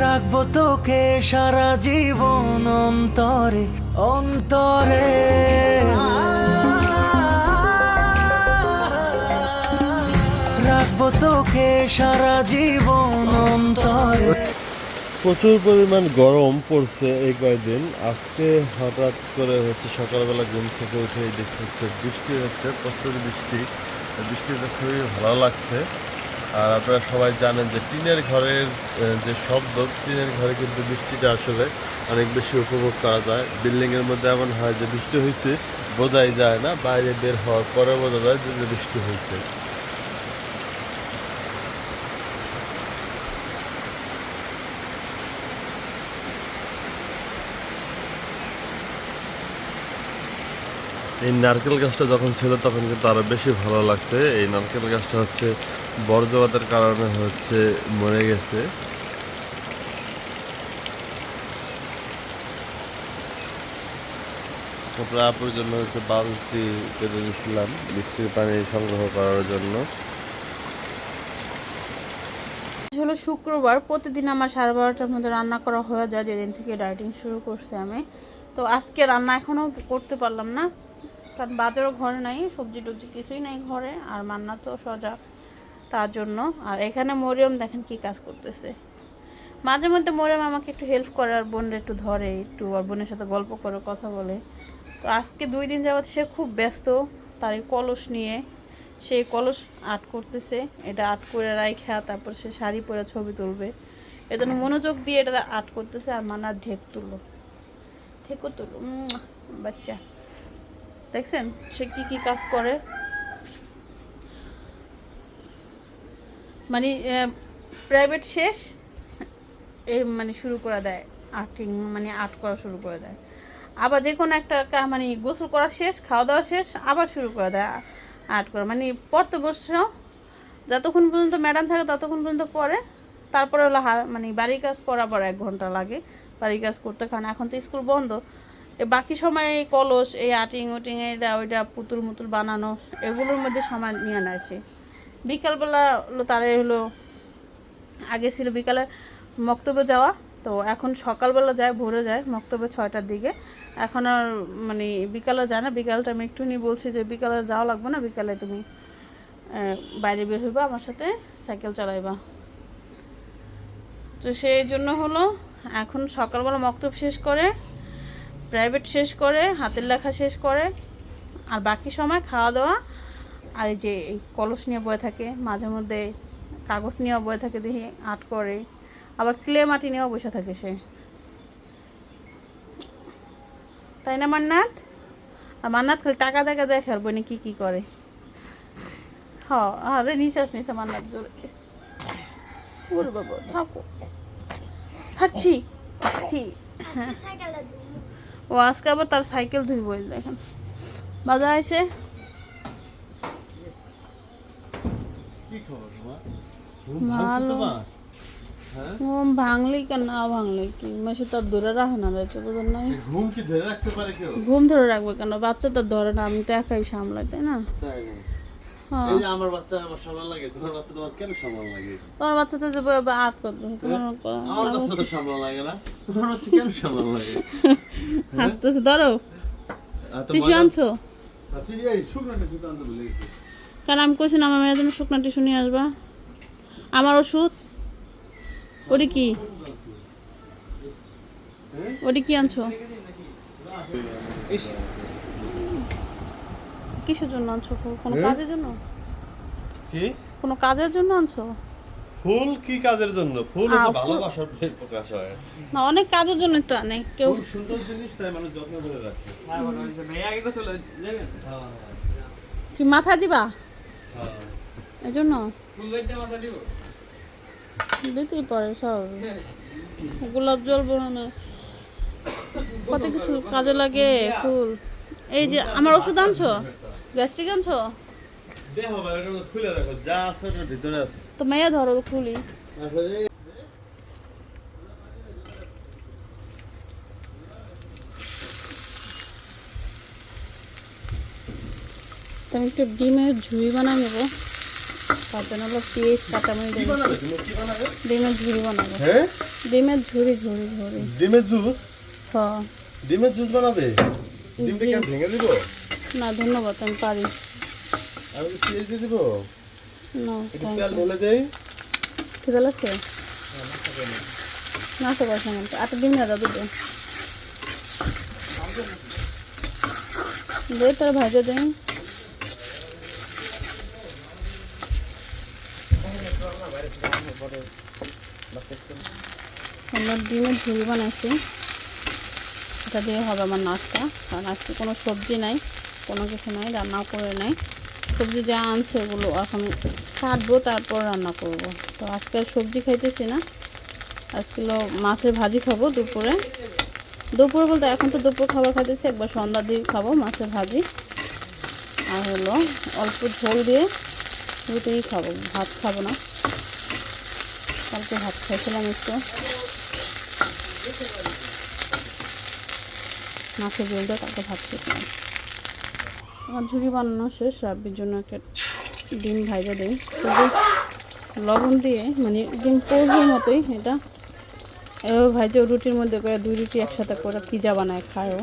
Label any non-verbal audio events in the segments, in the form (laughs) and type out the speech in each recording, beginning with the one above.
রাখব তোকে সারা জীবন অন্তরে অন্তরে। রাখব তোকে সারা জীবন অন্তরে। প্রচুর পরিমাণ গরম পড়ছে এই কয়েকদিন। আজকে হঠাৎ করে হচ্ছে সকালবেলা ঘুম থেকে উঠে দেখতে হচ্ছে বৃষ্টি হচ্ছে, প্রচুর বৃষ্টি। বৃষ্টিটা খুবই ভালো লাগছে। আর আপনারা সবাই জানেন যে টিনের ঘরের যে শব্দ, টিনের ঘরে কিন্তু বৃষ্টিটা আসলে অনেক বেশি উপভোগ করা যায়। বিল্ডিংয়ের মধ্যে এমন হয় যে বৃষ্টি হয়েছে বোঝাই যায় না, বাইরে বের হওয়ার পরে বোঝা যায় যে বৃষ্টি হয়েছে এই নারকেল গাছটা যখন ছিল তখন কিন্তু আরও বেশি ভালো লাগছে। এই নারকেল গাছটা হচ্ছে বর্জ্যপাতের কারণে হচ্ছে মরে গেছে। আপুর জন্য হচ্ছে বালতি পেতে দিয়েছিলাম বৃষ্টির পানি সংগ্রহ করার জন্য। হলো শুক্রবার, প্রতিদিন আমার সাড়ে বারোটার মধ্যে রান্না করা হয়ে যায়, যেদিন থেকে ডায়েটিং শুরু করছি আমি। তো আজকে রান্না এখনও করতে পারলাম না, কারণ বাজারও ঘরে নাই সবজি টবজি কিছুই নাই ঘরে, আর মান্না তো সজাগ। তার জন্য। আর এখানে মরিয়ম দেখেন কি কাজ করতেছে। মাঝে মধ্যে মরিয়ম আমাকে একটু হেল্প করে, আর বোনরা একটু ধরে, একটু আর বোনের সাথে গল্প করে, কথা বলে। তো আজকে দুই দিন যাবৎ সে খুব ব্যস্ত, তার এই কলস নিয়ে। সেই কলস আর্ট করতেছে, এটা আর্ট করে রাইখা, তারপর সে শাড়ি পরে ছবি তুলবে। এজন্য মনোযোগ দিয়ে এটা আর্ট করতেছে, আর মানার ঢেক তুললো। ঢেকও তুলো বাচ্চা। দেখছেন? সে কি কি কাজ করে? মানে প্রাইভেট শেষ মানে শুরু করে দেয় আর্টিং মানে আর্ট করা শুরু করে দেয়। আবার যে কোনো একটা মানে গোসল করা শেষ, খাওয়া দাওয়া শেষ, আবার শুরু করে দেয় আর্ট করা। মানে পড়তে বসছো যতক্ষণ পর্যন্ত ম্যাডাম থাকে ততক্ষণ পর্যন্ত পড়ে তারপরে হলো মানে বাড়ির কাজ করার এক ঘণ্টা লাগে, বাড়ির কাজ করতে কারণ এখন তো স্কুল বন্ধ। এ বাকি সময় এই কলস, এই আটিং উটিং এইটা ওইটা পুতুল মুতুল বানানো, এগুলোর মধ্যে সময় নিয়ে নেয় বিকালবেলা হলো তারা হলো, আগে ছিল বিকালে মক্তবে যাওয়া, তো এখন সকালবেলা যায়, ভোরে যায় মক্তবে ছয়টার দিকে। এখন আর মানে বিকালে যায় না, বিকালটা আমি একটু নিয়ে বলছি যে বিকালে যাওয়া লাগবে না, বিকালে তুমি বাইরে বের হইবা, আমার সাথে সাইকেল চালাইবা। তো সেই জন্য হলো এখন সকালবেলা মক্তব শেষ করে প্রাইভেট শেষ করে, হাতের লেখা শেষ করে, আর বাকি সময় খাওয়া দাওয়া আর এই যে কলস নিয়ে বয়ে থাকে, মাঝে মধ্যে কাগজ নিয়েও বয়ে থাকে দেখি আর্ট করে। আবার ক্লে মাটি নিয়েও বসে থাকে সে। তাই না, মান্নাত? আর মান্নাত খালি টাকা দেখা দেখে আর বোনে কি কি করে। হ নিঃশ্বাস নিতে মান্নাত জোরে। থাকো। হাঁটছি হাঁটছি। হ্যাঁ। ও আজকে আবার তার সাইকেল ধুইব, এই দেখেন। বাজার আইছে? কি খবর তোমার ভালো। ঘুম ভাঙলি কেন না ভাঙলি কি? মাসে তার ধরে রাখে না রাইতে বুঝলেন না ঘুম কি ধরে রাখতে পারে কেউ? ঘুম ধরে রাখবে কেন? বাচ্চা তো ধরে না আমি তো একাই সামলাই তাই না? তাই না হ্যাঁ। এই যে আমার বাচ্চা আমার সামনে লাগে তোমার বাচ্চা তোমার কেন সামনে লাগে? তোমার বাচ্চা তো যে আর্ট করতে তোমার আমার বাচ্চা তো সামনে লাগে না। তোমার বাচ্চা কেন সামনে লাগে? (laughs) হাসতেছে ধরো। আর তো আর তুই এই শুকনো জুতো আনতে ভুলে গেছিস কারণ আমি কইছি না আমার মেয়ের জন্য শুকনা টিসু নিয়ে আসবা। আমার ওষুধ? ওটি কি? ওটি কি আনছো? কিসের জন্য আনছো? কোনো কাজের জন্য? কি? কোনো কাজের জন্য আনছো? ফুল কি কাজের জন্য? ফুল হচ্ছে ভালোবাসার প্রকাশ হয়। না অনেক কাজের জন্য তো আনে। কেউ সুন্দর জিনিস তাই মানুষ যত্ন করে রাখে। কি মাথা দিবা? হ্যাঁ। এই জন্য দিতেই পারে সব। গোলাপ জল বানানো। কত কিছু কাজে লাগে ফুল। এই যে আমার ওষুধ আনছো? গ্যাস্ট্রিক আনছো? তো মেয়ে ধরো খুলি। তো আমি একটু ডিমের ঝুড়ি বানাই নেব। তার জন্য হলো পেঁয়াজ কাঁচামরিচ কি কি ডিমের ঝুড়ি বানাবো। হ্যাঁ? ডিমের ঝুড়ি ঝুড়ি ঝুড়ি। ডিমের জুস? হ্যাঁ। ডিমের জুস বানাবে? ডিমটা কেন ভেঙে দিব? না ধন্যবাদ আমি পারি। আমি কি পেঁয়াজ দিয়ে দিব? না একটু তেল ঢেলে দেই। খিদে লাগছে? নাচতে পারছে না। আটা ডিম না দাদু দে দে তোর ভাজা দে আমরা ডিমের ঝুড়ি বানাইছি। এটা দিয়ে হবে আমার নাস্তা। কারণ আজকে কোনো সবজি নাই, কোনো কিছু নাই রান্নাও করে নাই। সবজি যা আনছে ওগুলো এখন কাটবো, তারপর রান্না করব। তো আজকে আর সবজি খাইতেছি না। আজকে মাছের ভাজি খাব দুপুরে। দুপুর বলতে এখন তো দুপুর খাবার খাইতেছি, একবার সন্ধ্যা দিয়ে খাব মাছের ভাজি। আর হলো অল্প ঝোল দিয়ে রুটি খাব, ভাত খাব না। কালকে ভাত খাইছিলাম একটু। মাছের ঝোল দিয়ে কালকে ভাত খেয়েছিলাম। আমার ঝুড়ি বানানো শেষ, রাব্বির জন্য একটা ডিম ভাইজা দিই। শুধু লবণ দিয়ে মানে ডিম পোজের মতোই এটা। এবার ভাইজা রুটির মধ্যে করে দুই রুটি একসাথে করে পিজা বানায় খায়ও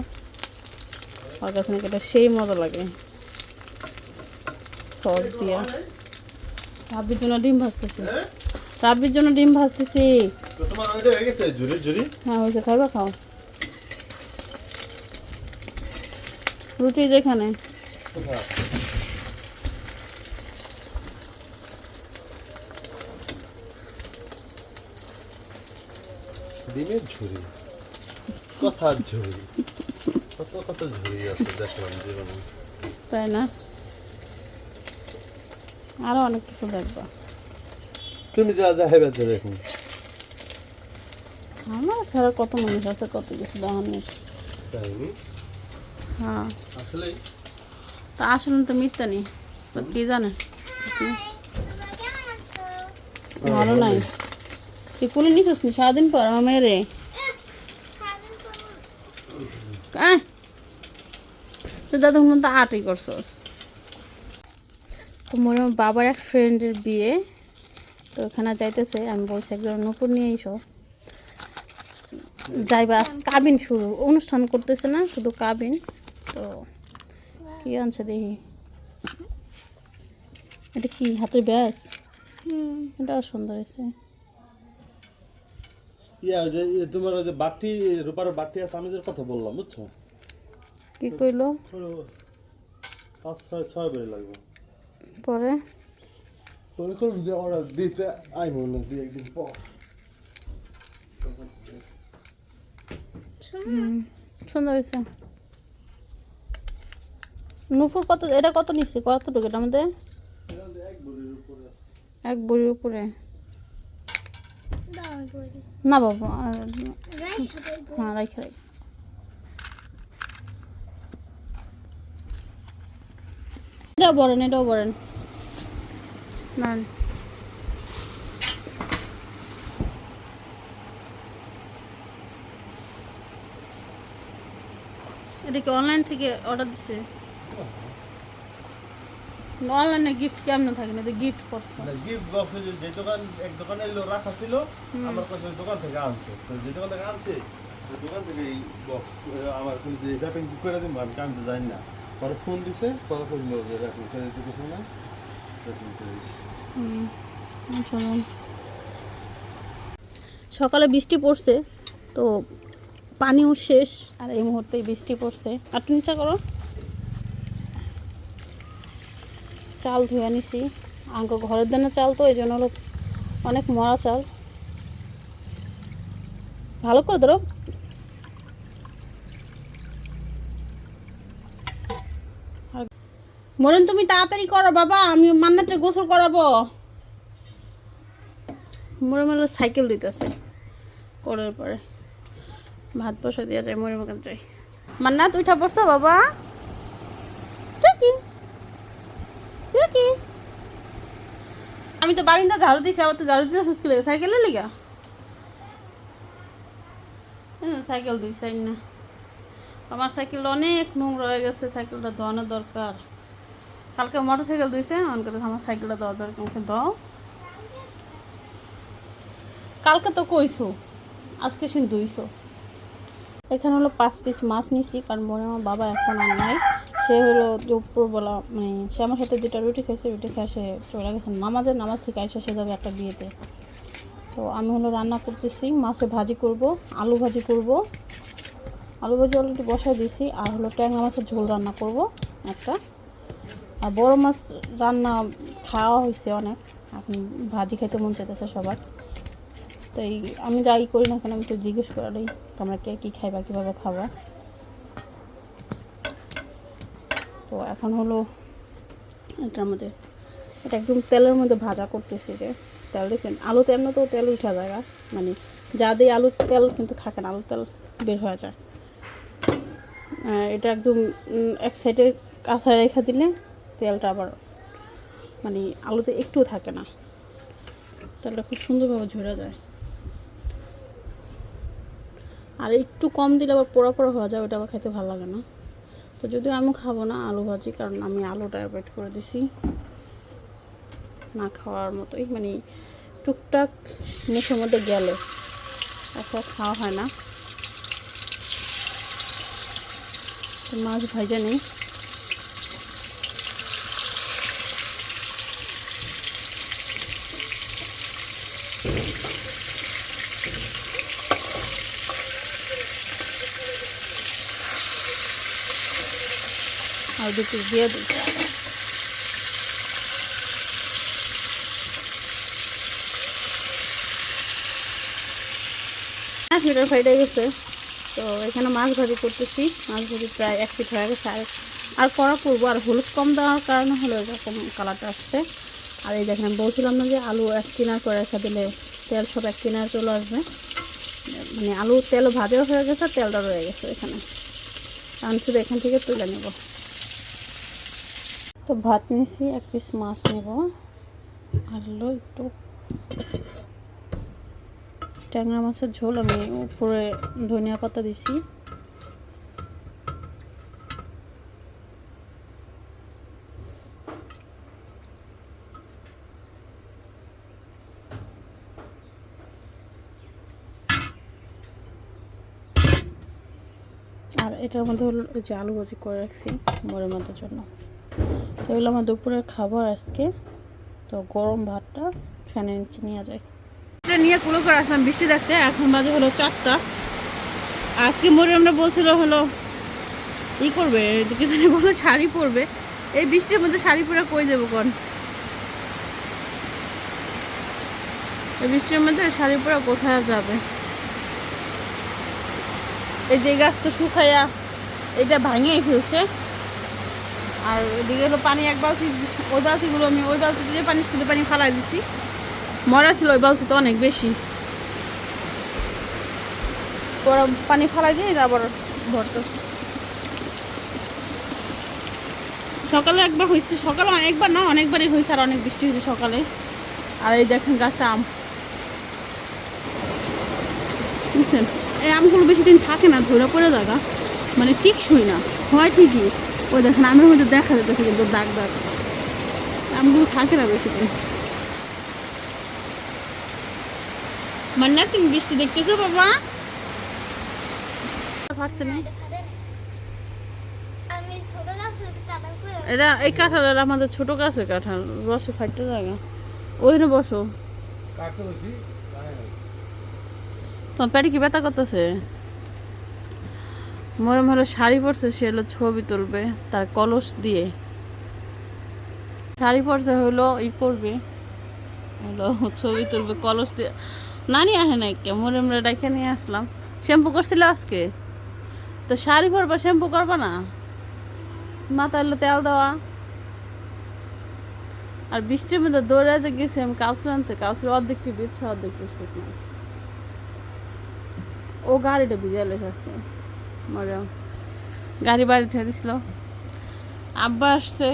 আর কাছে নাকি এটা সেই মজা লাগে। সস দিয়া। রাব্বির জন্য ডিম ভাজতেছি। রাব্বির জন্য ডিম ভাজতেছি। তো তোমার ওইটা হয়ে গেছে হ্যাঁ হয়েছে খাও। রুটি যেখানে। ডিমের ঝুরি। কথার ঝুরি। কত কত ঝুরি আছে দেখলাম জীবনে তাই না? আরও অনেক কিছু দেখবা। তুমি যা যা হেবে তো দেখুন। আমার ছাড়া কত মানুষ আছে কত কিছু দেখানোর? হ্যাঁ। আসলে তা আসলে তো মিথ্যা নেই তো কি জানে? ভালো নাই। তুই কুলে নিছিস নি সারাদিন পর আমার মেয়েরে? তুই দাদু মতো আটই করছস। তো মোর আমার বাবার এক ফ্রেন্ডের বিয়ে। তো ওখানে যাইতেছে আমি বলছি একজন নূপুর নিয়ে এসো যাইবা কাবিন শুধু অনুষ্ঠান করতেছে না শুধু কাবিন। তো কি আনছে দেখি। এটা কি হাতের ব্যাস? এটাও সুন্দর হয়েছে। ইয়া যে তোমার ওই যে বাটি রূপার বাটি আছে আমি যে কথা বললাম বুঝছ? কি কইলো? পাঁচ ছয় ছয় বেড়ে লাগবে। পরে? অর্ডার দিতে আই মনে না দুই একদিন পর সুন্দর হয়েছে নুপুর কত এটা কত নিচ্ছে কতটুকু এটার মধ্যে এক বড়ির উপরে না বাবা হ্যাঁ রাইখে রাখ এটাও বলেন এটাও বলেন না এটা কি অনলাইন থেকে অর্ডার দিছে? অনলাইনে গিফট কেমন থাকে না? গিফট করছ। গিফট বক্সে যে যে দোকান এক দোকানে এলো রাখা ছিল আমার কাছে দোকান থেকে আনছে। তো যে দোকান থেকে আনছে দোকান থেকে এই বক্স আমার কোনো যে র্যাপিং করে দিন আমি তো জানি না। পরে ফোন দিছে পরে বলল যে র্যাপিং করে দিতে কিছু না? সকালে বৃষ্টি পড়ছে, তো পানিও শেষ। আর এই মুহূর্তে বৃষ্টি পড়ছে। আর তুমি চা করো। চাল ধুয়ে নিছি আঙ্ক ঘরের জন্য চাল তো এই জন্য অনেক মরা চাল। ভালো করে ধরো। মরণ তুমি তাড়াতাড়ি করো বাবা, আমি মান্নাতে গোসল করাবো। মরে মরে সাইকেল দিতেছে, করার পরে ভাত বসা দেওয়া যায় মরে মরে যাই মান্নাত, উঠা পড়ছো বাবা? তুই কি তুই কি আমি তো বারিন্দা ঝাড়ু দিছি, আবার তো ঝাড়ু দিতে সুস্কি লাগে সাইকেলের লিগা? সাইকেল দুই না। আমার সাইকেলটা অনেক নোংরা হয়ে গেছে, সাইকেলটা ধোয়ানোর দরকার। কালকে মোটর সাইকেল দিয়েছে অনকে তো আমার সাইকেলটা দেওয়া দরকার আমাকে দাও। কালকে তো কইছো, আজকে সে দুইশো এখানে হলো পাঁচ পিস মাছ নিছি, কারণ মনে আমার বাবা এখন আর নাই। সে হলো যে উপরবেলা মানে সে আমার সাথে দুটা রুটি খেয়েছে রুটি খেয়ে সে চলে গেছে। নামাজের নামাজ থেকে আসে সে যাবে একটা বিয়েতে। তো আমি হলো রান্না করতেছি, মাছে ভাজি করব, আলু ভাজি করব। আলু ভাজি অলরেডি বসাই দিয়েছি, আর হলো ট্যাংরা মাছের ঝোল রান্না করব, একটা। আর বড় মাছ রান্না খাওয়া হয়েছে অনেক। এখন ভাজি খেতে মন চাইতেছে সবার। তো এই আমি যাই করি না কেন, আমি একটু জিজ্ঞেস করাই তোমরা কে কী খাইবা, কীভাবে খাবা? তো এখন হলো এটার মধ্যে, এটা একদম তেলের মধ্যে ভাজা করতেছি যে তেল দিয়েছেন আলুতে এমনি তো তেল উঠা যায় মানে যা দিয়ে আলু তেল কিন্তু থাকে না আলু তেল বের হয়ে যায়। এটা একদম এক সাইডে কাঁথায় রেখে দিলে তেলটা আবার মানে আলুতে একটু থাকে না। তেলটা খুব সুন্দরভাবে ঝরে যায়। আর একটু কম দিলে আবার পোড়া পোড়া হয়ে যায়, ওটা আবার খেতে ভালো লাগে না। তো যদিও আমি খাব না আলু ভাজি, কারণ আমি আলুটা অ্যাভয়েড করে দিছি। না খাওয়ার মতোই মানে টুকটাক মুখের মধ্যে গেলে। এখন খাওয়া হয় না। মাছ ভাজা নেই। আর দুটো দিয়ে দিই মাছ মিটার ফ্রাইড গেছে। তো এখানে মাছ ভাজি করতেছি। মাছ ভাজি প্রায় এক ফিট হয়ে গেছে। আর আর করা করব। আর হলুদ কম দেওয়ার কারণে হলো এরকম কালারটা আসছে। আর এই দেখেন, বলছিলাম না যে আলু এক কিনার করে রেখে দিলে তেল সব এক কিনার চলে আসবে। মানে আলু তেল ভাজাও হয়ে গেছে, তেলটা রয়ে গেছে এখানে। আমি শুধু এখান থেকে তুলে নেব। তো ভাত নিয়েছি, এক পিস মাছ নেব। আর হলো একটু। ট্যাংরা মাছের ঝোল, আমি উপরে ধনিয়া পাতা দিছি। আর এটার মধ্যে হলো ওই যে আলু ভাজি করে রাখছি মরের মধ্যে জন্য। এগুলো আমার দুপুরের খাবার আজকে। তো গরম ভাতটা ফ্যানের নিচে নিয়ে যায় এটা নিয়ে কুলো করে আসলাম, বৃষ্টি দেখতে। এখন বাজে হলো চারটা। আজকে মরে আমরা বলছিল হলো, ই করবে কি বলো শাড়ি পরবে। এই বৃষ্টির মধ্যে শাড়ি পরে কই দেবো কোন? এই বৃষ্টির মধ্যে শাড়ি পরে কোথায় যাবে? এই যে গাছ তো শুকাইয়া এটা ভাঙিয়ে ফেলছে। আর এদিকে হলো পানি, এক বালতি, ওই বালতিগুলো আমি, ওই বালতিতে যে পানি শুধু পানি ফালাই দিছি। মরা ছিল ওই বালতিতে অনেক বেশি। ওরা পানি ফালাই দিয়ে আবার ভরতো সকালে একবার হয়েছে, সকালে অনেকবার না, অনেকবারই হয়েছে আর অনেক বৃষ্টি হয়েছে সকালে। আর এই দেখেন গাছে আম। বুঝছেন এই আমগুলো বেশি দিন থাকে না, ধরে পড়ে জায়গা মানে টিকসই না, হয় ঠিকই। ওই দেখেন আমের মধ্যে দেখা যেতেছে কিন্তু দাগ দাগ। আমগুলো থাকে না বেশি দিন। মান্না তুমি বৃষ্টি দেখতেছো বাবা? পারছে না। করে এটা এই কাঁঠাল আমাদের ছোট গাছের কাঁঠাল রসে ফাইটে জায়গা। ওইখানে বসো। তোমার পেটে কি ব্যথা করতেছে? মরম হলো শাড়ি পরছে, সে হলো ছবি তুলবে তার কলস দিয়ে। শাড়ি পরছে হলো ই করবে, হলো ছবি তুলবে, কলস দিয়ে। নানি আহে না কে? মরমরা ডাইকে নিয়ে আসলাম। শ্যাম্পু করছিল আজকে। তো শাড়ি পরবা, শ্যাম্পু করবা না? মাথায় তেল দেওয়া। আর বৃষ্টির মধ্যে দৌড়াতে গেছি আমি কাউসুর আনতে কাউসুর অর্ধেকটি বিচ্ছে অর্ধেকটি শুকনো ও গাড়িটা ভিজে এলে আজকে মরে। গাড়ি বাড়ি থেকে দিছিল। আব্বা আসছে,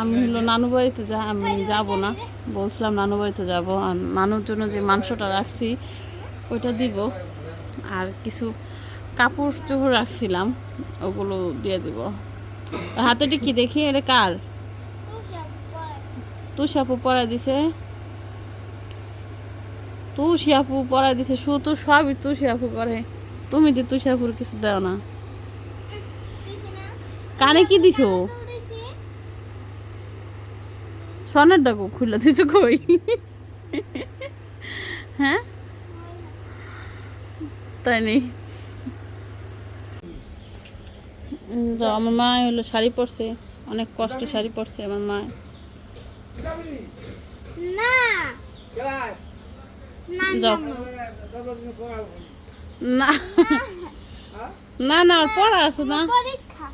আমি হলো নানু বাড়িতে যা আমি যাব না। বলছিলাম, নানু বাড়িতে যাব। আর নানুর জন্য যে মাংসটা রাখছি, ওইটা দিব। আর কিছু কাপড় চোপড় রাখছিলাম, ওগুলো দিয়ে দিব। হাতেটি কি দেখি? এটা কার? তুষি আপু পড়াই দিছে। তুষি আপু পড়াই দিছে, শুধু সবই তুষি আপু করে তুমি তো তুষি আপুর কিছু দাও না কানে কি দিছো স্বর্ণের ডাকো খুলে দিছো কই হ্যাঁ তাই নেই আমার মা হলো শাড়ি পরছে অনেক কষ্টে শাড়ি পরছে আমার মা না যাও না। না না আর পড়া আছে না। পরীক্ষা।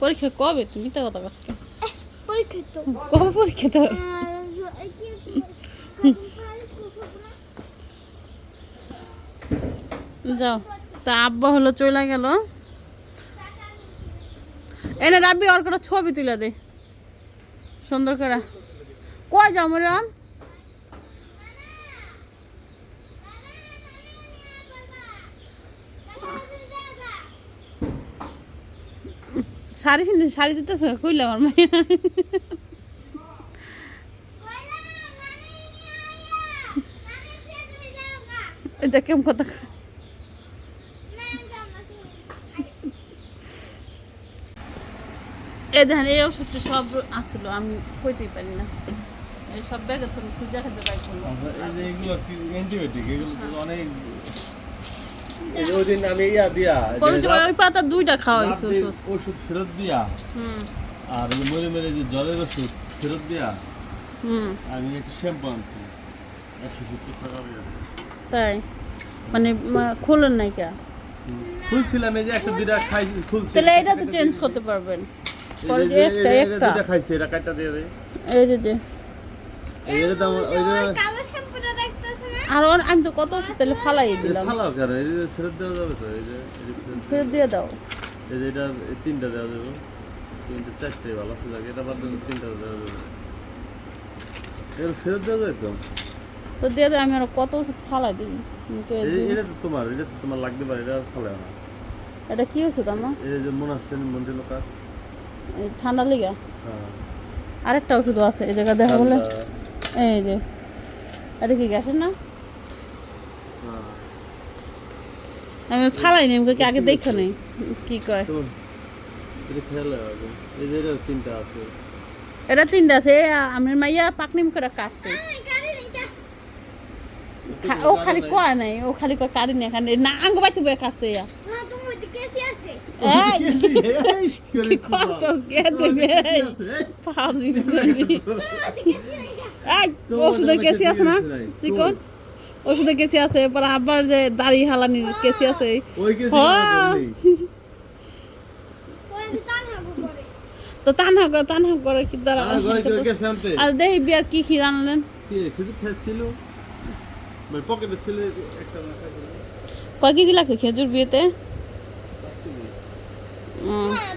পরীক্ষা কবে? তুমি তো কথা কষ্ট পরীক্ষা তো। কবে পরীক্ষা তো যাও তা আব্বা হলো চলে গেল। এনে রাব্বি ওর করে ছবি তুলে দে। সুন্দর করে। কয় যাও মরিয়াম? শাড়ি কিনতে শাড়ি দিতেছে? কইলে আমার মাইয়া। এটা কেমন কথা? এই দেখেন, এই ওষুধটা সব আসলো আমি কইতেই পারি না। এই সব ব্যাগে তুমি খুঁজে খেতে করল আচ্ছা এগুলো অনেক ওই দিন আমি ইয়া দিয়া যে কবে যে রাত- ওই পাতা দুইটা খাওয়া ওষুধ। ওষুধ ফেরত দিয়া হুম। আর মরে মরে যে জ্বরের ওষুধ ফেরত দিয়া হুম। আমি একটা শ্যাম্পু আনছি। একশো সত্তর টাকা তাই? মানে খোলেন নাই কে? খুলছিলাম এই যে একটা দুইটা খাই খুলছি। তাহলে এটা তো চেঞ্জ করতে পারবেন। পরে যে একটা একটা। দুইটা খাইছি এটা কাটটা দিয়ে দেয় এই যে যে। এই যে দাম ওই যে কালো শ্যাম্পুটা দেখতেছ না আর আমি তো কত তাহলে ফালাই দিলাম। ফালাও কেন? এই যে ফেরত দেওয়া যাবে তো? এই যে ফেরত দিয়ে দাও। এই যে এটা তিনটা দেওয়া যাবে। তিনটে চারটে ভালো আছে যাকে এটা বাদ তিনটা দেওয়া যাবে। এটা ফেরত দেওয়া যায় তো? তো দিয়ে দাও আমি আর কত ওষুধ ফালাই দিই। এটা তো তোমার এটা তো তোমার লাগতে পারে এটা ফলে না। এটা কি ওষুধ আমার এই যে মোনাস্টেন মন্দির কাজ ঠান্ডা লেগা? হ্যাঁ। আরেকটা ওষুধ আছে এই জায়গা দেখা বলে এই যে। এটা কি গ্যাসের না। আমি ফালাই নি আমাকে কি আগে দেখো নেই? কি কয়? এটা তিনটা আছে। এটা তিনটা আছে এ, আমি মাইয়া পাকনিম করে কাটছে। ও খালি কয় নাই ও খালি কয় কাটি না এখানে না আঙ্গ বাইতে বয়ে কাটছে ইয়া হ্যাঁ তুমি আছে। কষ্ট নাই ওষুধের কেসি আছে না? চিকন? ওষুধের কেসি আছে পর আবার যে দাড়ি হালানির কেসি আছে। হ্যাঁ। তো তানহা করে তানহা করে কি দ্বারা? আর দেখি বিয়ার কি কি জানলেন? মানে। কয় কেজি লাগছে খেজুর বিয়েতে। উম, হ্যাঁ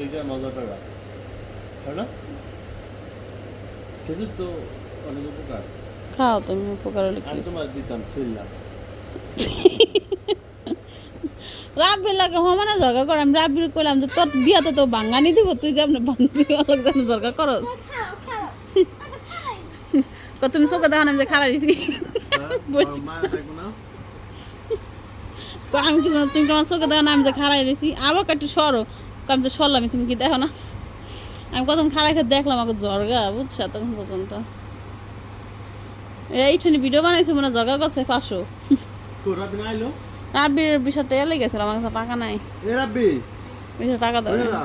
এইটা না? খেজুর তো অনেক উপকার। খাও তুমি উপকার হলে কি রাব্বির লাগে জর্গা করে আমি রাব্বির কইলাম যে তোর বিয়াতে তো বাঙ্গানি দিব তুই যে আপনি বাঙ্গানি অলগ জানি জর্গা করো খাও খাও কত তুমি চোখে দেখো আমি যে খারাপ দিছি। আমি কি জানি, তুমি চোখে দেখো আমি যে খারাই রয়েছি আবার একটু সরো। আমি তো সরলাম তুমি কি দেখো না? আমি কত খারাই খেয়ে দেখলাম আমাকে জর্গা বুঝছ তখন পর্যন্ত। এইখানে ভিডিও বানাইছে মানে জগা গেছে পাঁচশো। রাব্বির বিষয়টা এলে গেছিল আমার কাছে টাকা নাই। রাব্বি? বিষয় টাকা না